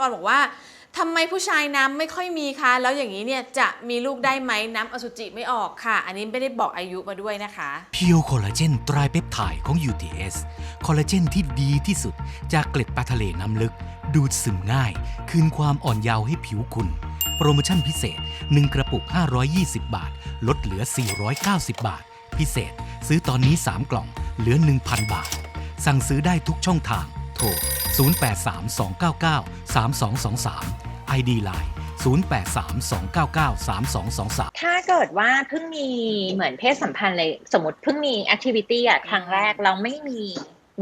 ออนบอกว่าทำไมผู้ชายน้ำไม่ค่อยมีคะ แล้วอย่างนี้เนี่ยจะมีลูกได้ไหมน้ำอสุจิไม่ออกค่ะ อันนี้ไม่ได้บอกอายุมาด้วยนะคะ เพียวคอลลาเจนตรายเปปไทด์ของ UTS คอลลาเจนที่ดีที่สุด จากเกล็ดปลาทะเลน้ำลึก ดูดซึมง่าย คืนความอ่อนเยาว์ให้ผิวคุณ โปรโมชั่นพิเศษ 1 กระปุก 520 บาท ลดเหลือ 490 บาท พิเศษ ซื้อตอนนี้ 3 กล่อง เหลือ 1,000 บาท สั่งซื้อได้ทุกช่องทาง โทร 0832993223 ID Line 0832993223 ถ้าเกิดว่าเพิ่งมีเหมือนเพศสัมพันธ์เลยสมมติเพิ่งมีแอคทิวิตี้อะครั้งแรกเราไม่มี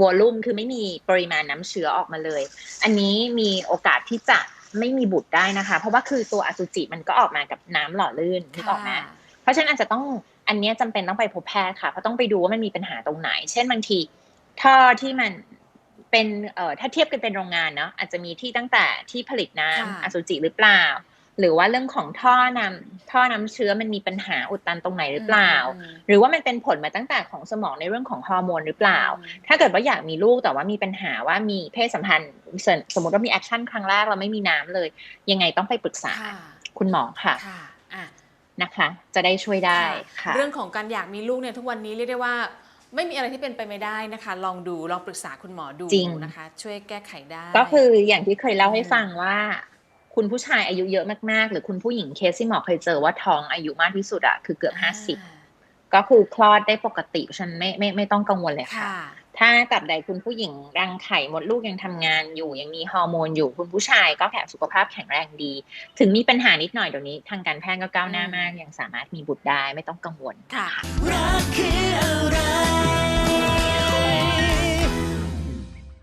วอลลุ่มคือไม่มีปริมาณน้ำเชื้อออกมาเลย อันนี้มีโอกาสที่จะไม่มีบุตรได้นะคะ เพราะว่าคือตัวอสุจิมันก็ออกมากับน้ำหล่อลื่นนึกออกไหมเพราะฉะนั้นอาจจะต้องอันเนี้ยจำเป็นต้องไปพบแพทย์ค่ะเพราะต้องไปดูว่ามันมีปัญหาตรงไหน เช่นบางทีท่อที่มัน เป็นเอ่อถ้าเทียบกันเป็นโรงงานเนาะอาจจะมีที่ตั้งแต่ที่ผลิตน้ำค่ะอสุจิหรือเปล่า หรือว่าเรื่องของท่อน้ำท่อน้ำเชื้อมันมีปัญหาอุดตันตรงไหนหรือเปล่าอืมหรือว่ามันเป็นผลมาตั้งแต่ของสมองในเรื่องของฮอร์โมนหรือเปล่า ถ้าเกิดว่าอยากมีลูกแต่ว่ามีปัญหาว่ามีเพศสัมพันธ์สสมมติว่ามีแอคชั่นครั้งแรกเราไม่มีน้ำเลย ยังไงต้องไปปรึกษาค่ะคุณหมอค่ะค่ะอะนะคะ จะได้ช่วยได้ค่ะเรื่องของการอยากมีลูกเนี่ยทุกวันนี้เรียกได้ว่า ไม่มีอะไรที่เป็นไปไม่ได้นะคะ ลองดูลองปรึกษาคุณหมอดูจริง นะคะ ช่วยแก้ไขได้ ก็คืออย่างที่เคยเล่าให้อืมฟังว่า คุณผู้ชายอายุเยอะมากๆ หรือคุณผู้หญิงเคสที่หมอเคยเจอว่าท้องอายุมากที่สุดอะคือเกือบห้าสิบอ่ก็คือคลอดได้ปกติฉันไม่ไม่ไม่ต้องกังวลเลยค่ะค่ะถ้าตับใดคุณผู้หญิงรังไข่มดลูกยังทำงานอยู่ยังมีฮอร์โมนอยู่คุณผู้ชายก็แข็งสุขภาพแข็งแรงดี ถึงมีปัญหานิดหน่อยเดี๋ยวนี้ ทางการแพทย์ก็ก้าวหน้ามากยังสามารถมีบุตรได้ไม่ต้องกังวลค่ะรักคืออะไร